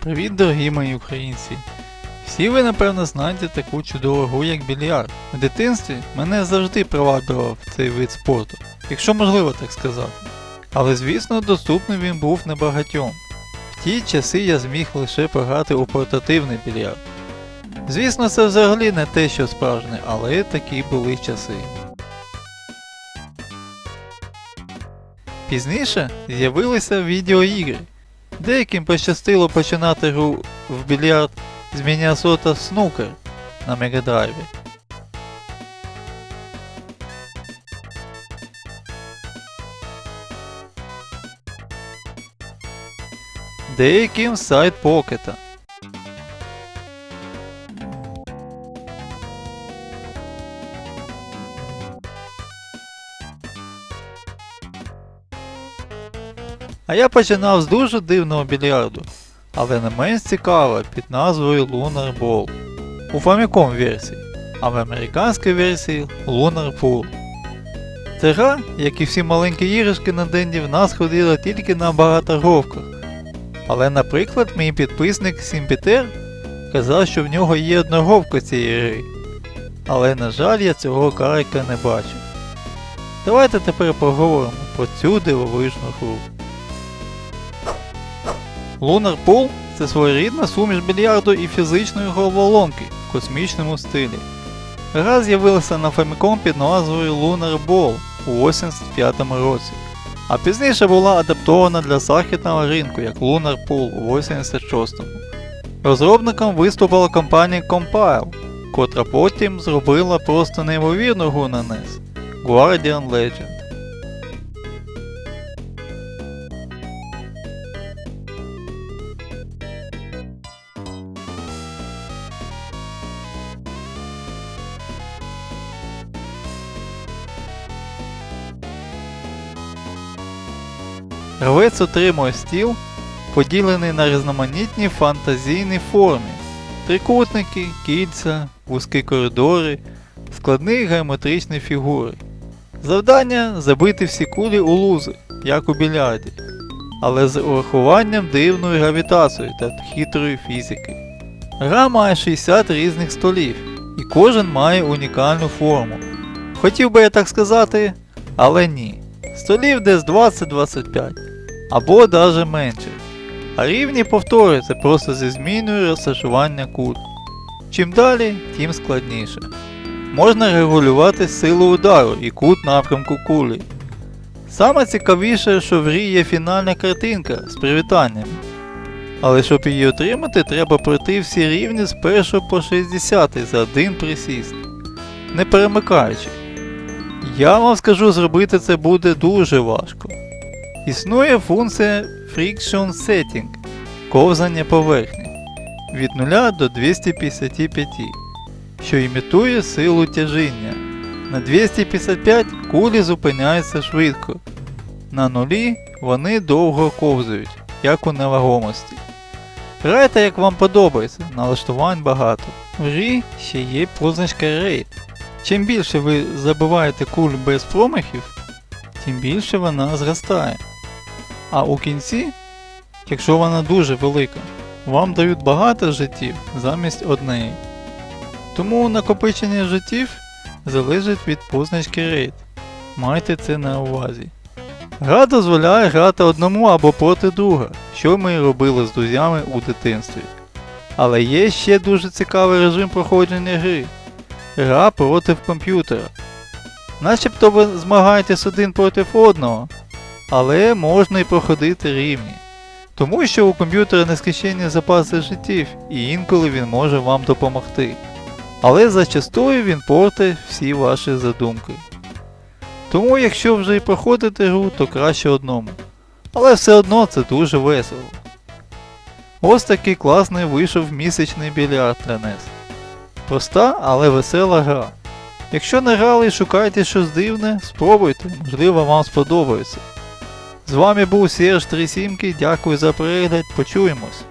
Привіт, дорогі мої українці! Всі ви, напевно, знаєте таку чудову гру, як більярд. В дитинстві мене завжди приваблював цей вид спорту, якщо можливо так сказати. Але звісно, доступний він був небагатьом. В ті часи я зміг лише пограти у портативний більярд. Звісно, це взагалі не те, що справжнє, але такі були часи. Пізніше з'явилися відеоігри. Деяким пощастило починати гру в більярд з Міннесота Снукер на Мегадрайві. Деяким сайт Покета. А я починав з дуже дивного більярду, але не менш цікаво під назвою Lunar Ball у Famicom версії, а в американській версії Lunar Pool. Це гра, як і всі маленькі іграшки на денді, в нас ходила тільки на багатогровках. Але, наприклад, мій підписник Сімпітер казав, що в нього є одногровка цієї гри. Але, на жаль, я цього карика не бачив. Давайте тепер поговоримо про цю дивовижну гру. Lunar Pool – це своєрідна суміш більярду і фізичної головоломки в космічному стилі. Гра з'явилася на Famicom під назвою Lunar Ball у 85 році, а пізніше була адаптована для західного ринку як Lunar Pool у 86-му. Розробником виступила компанія Compile, котра потім зробила просто неймовірну гру на NES Guardian Legend. Гравець отримує стіл, поділений на різноманітні фантазійні форми, трикутники, кільця, вузькі коридори, складні геометричні фігури. Завдання забити всі кулі у лузи, як у більярді, але з урахуванням дивної гравітації та хитрої фізики. Гра має 60 різних столів, і кожен має унікальну форму. Хотів би я так сказати, але ні. Столів десь 20-25, або даже менше. А рівні повторюються просто зі зміною розташування кут. Чим далі, тим складніше. Можна регулювати силу удару і кут напрямку кулі. Саме цікавіше, що в грі є фінальна картинка з привітаннями. Але щоб її отримати, треба пройти всі рівні з 1 по 60 за один присіст, не перемикаючи. Я вам скажу, зробити це буде дуже важко. Існує функція Friction Setting ковзання поверхні від 0 до 255, що імітує силу тяжіння. На 255 кулі зупиняються швидко. На нулі вони довго ковзають, як у невагомості. Грайте як вам подобається, налаштувань багато. В грі ще є позначка Raid. Чим більше ви забиваєте куль без промахів, тим більше вона зростає. А у кінці, якщо вона дуже велика, вам дають багато життів замість однієї. Тому накопичення життів залежить від позначки Raid. Майте це на увазі. Гра дозволяє грати одному або проти друга, що ми робили з друзями у дитинстві. Але є ще дуже цікавий режим проходження гри. Гра проти комп'ютера. Начебто ви змагаєтесь один проти одного, але можна і проходити рівні. Тому що у комп'ютера нескінченні запаси життів і інколи він може вам допомогти. Але зачастую він портить всі ваші задумки. Тому якщо вже і проходите гру, то краще одному. Але все одно це дуже весело. Ось такий класний вийшов місячний більярд для. Проста, але весела гра. Якщо не грали і шукаєте щось дивне, спробуйте, можливо вам сподобається. З вами був Серж 37, дякую за перегляд, почуємось.